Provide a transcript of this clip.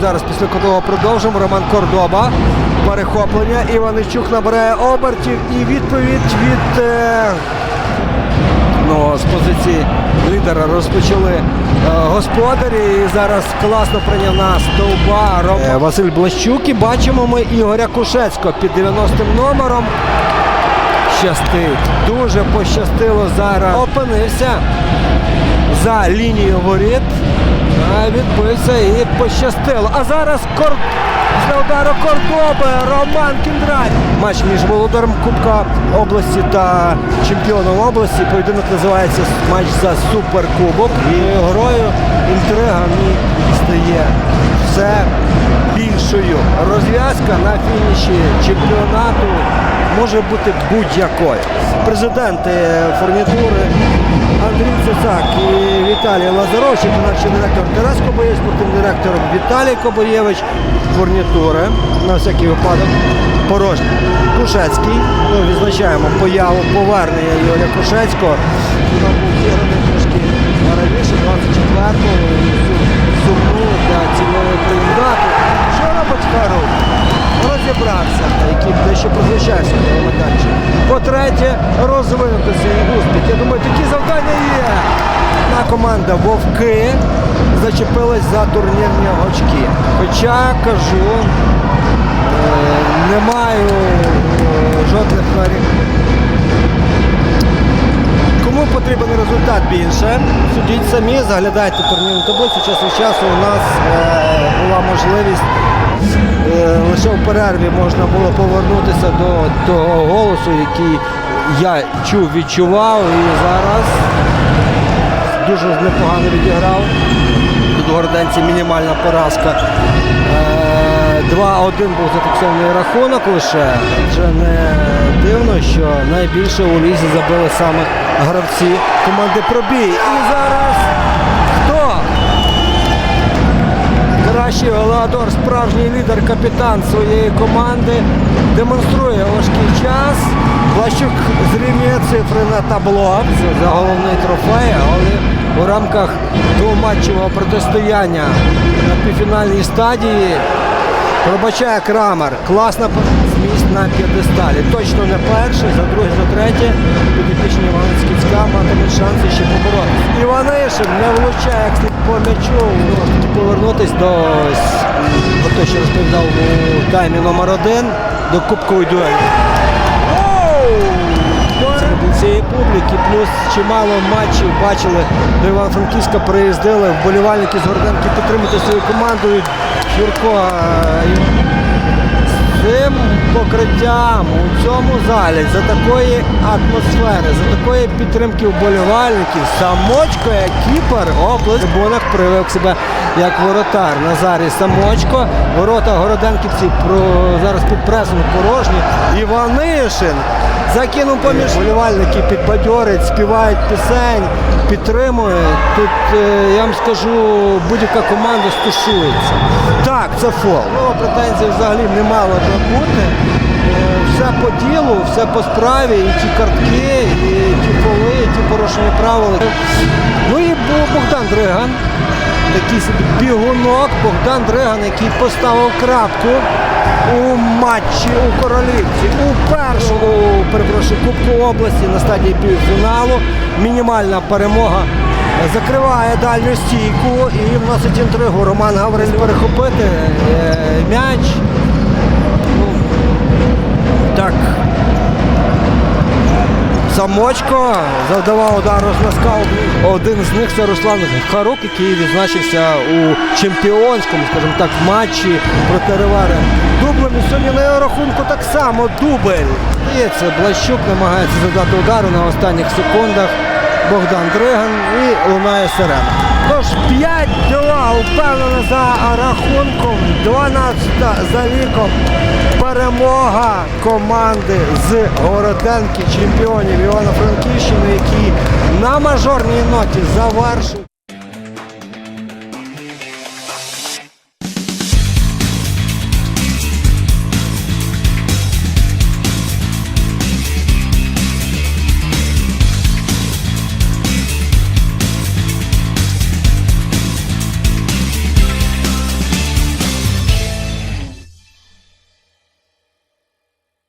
Зараз після кутового продовжимо. Роман Кордоба. Перехоплення. Іваничук набирає обертів і відповідь від. Е... Ну, з позиції лідера розпочали е, господарі. І зараз класно прийняв нас довба Ром... Е, Василь Блащук. І бачимо ми Ігоря Кушецького під 90-м номером. Щастить. Дуже пощастило зараз. Опинився за лінією воріт. А відбився і пощастило. А зараз кор... з удару Кордоби Роман Кіндрай. Матч між володарем Кубка області та чемпіоном області. Поєдинок називається матч за суперкубок. І грою інтрига мені стає все більшою. Розв'язка на фініші чемпіонату може бути будь-якою. Президенти фурнітури Андрій Цицак і Віталій Лазаровчик, виконавчий директор Тарас Кобоєвич, спортивний директор Віталій Кобоєвич, фурнітури, на всякий випадок, порожній. Кушецький. Ну, відзначаємо появу повернення Ігоря Кушецького. Трошки раніше, 24-го, сумну для цільової приймати. Що робить Харук? Розібрався, дещо прозвучався на. По-третє, розвинути свій успіх. Я думаю, такі завдання є. На команда Вовки зачепилась за турнірні очки. Хоча кажу, е, не маю е, жодних нарік. Кому потрібен результат більше? Судіть самі, заглядайте турнірну таблицю. Час від часу у нас е, була можливість лише в перерві можна було повернутися до того голосу, який я чув, відчував. І зараз дуже непогано відіграв. Тут Горденці мінімальна поразка. Е, 2-1 був зафіксований рахунок лише. Вже не дивно, що найбільше у лізі забили саме гравці команди Пробій. І зараз Кращий Голеадор, справжній лідер, капітан своєї команди, демонструє важкий час. Блащук зрівнює цифри на табло Це за головний трофей, але у рамках двоматчевого протистояння на півфінальній стадії пробачає Крамер. Класна зміст на п'єдесталі. Точно не перший, за друге, за третє. Підопічні Івана Скіцька матимуть шанси ще поборотися. Іванишин не влучає по м'ячу. Знову повернутись до про те, що розповідав у таймі номер один до кубкової дуелі. Цієї публіки, плюс чимало матчів бачили до Івано-Франківська приїздили вболівальники з Горденки підтримати свою команду. Юрко е, цим покриттям у цьому залі за такої атмосфери, за такої підтримки вболівальників, самочко, як кіпер, в трибунах привив себе як воротар. Назарій Самочко, ворота Городенківців про, зараз під пресом порожні. Іванишин закинув поміж вболівальники, підбадьорить, співають пісень, підтримують. Тут е, я вам скажу, будь-яка команда стушується. Так, це фол. Ну, претензій взагалі не мало бути. Е, Все по ділу, все по справі, і ті картки, і ті фоли, і ті порушення правил. Ну і був Богдан Дриган. Такий бігунок Богдан Дриган, який поставив крапку у матчі у Королівці. У першому, перепрошую, Кубку області на стадії півфіналу. Мінімальна перемога закриває дальню стійку і вносить інтригу. Роман Гавриль перехопити е, м'яч. Так. Самочко завдавав удар з носка. Один з них це Руслан Харук, який відзначився у чемпіонському, скажімо так, матчі проти Ривари. Дублем і сьогодні на його рахунку так само дубль. І це Блащук намагається завдати удару на останніх секундах. Богдан Дриган і лунає сирена. Тож 5-2 впевнено за рахунком, 12 за ліком. Перемога команди з Городенки, чемпіонів Івано-Франківщини, які на мажорній ноті завершують.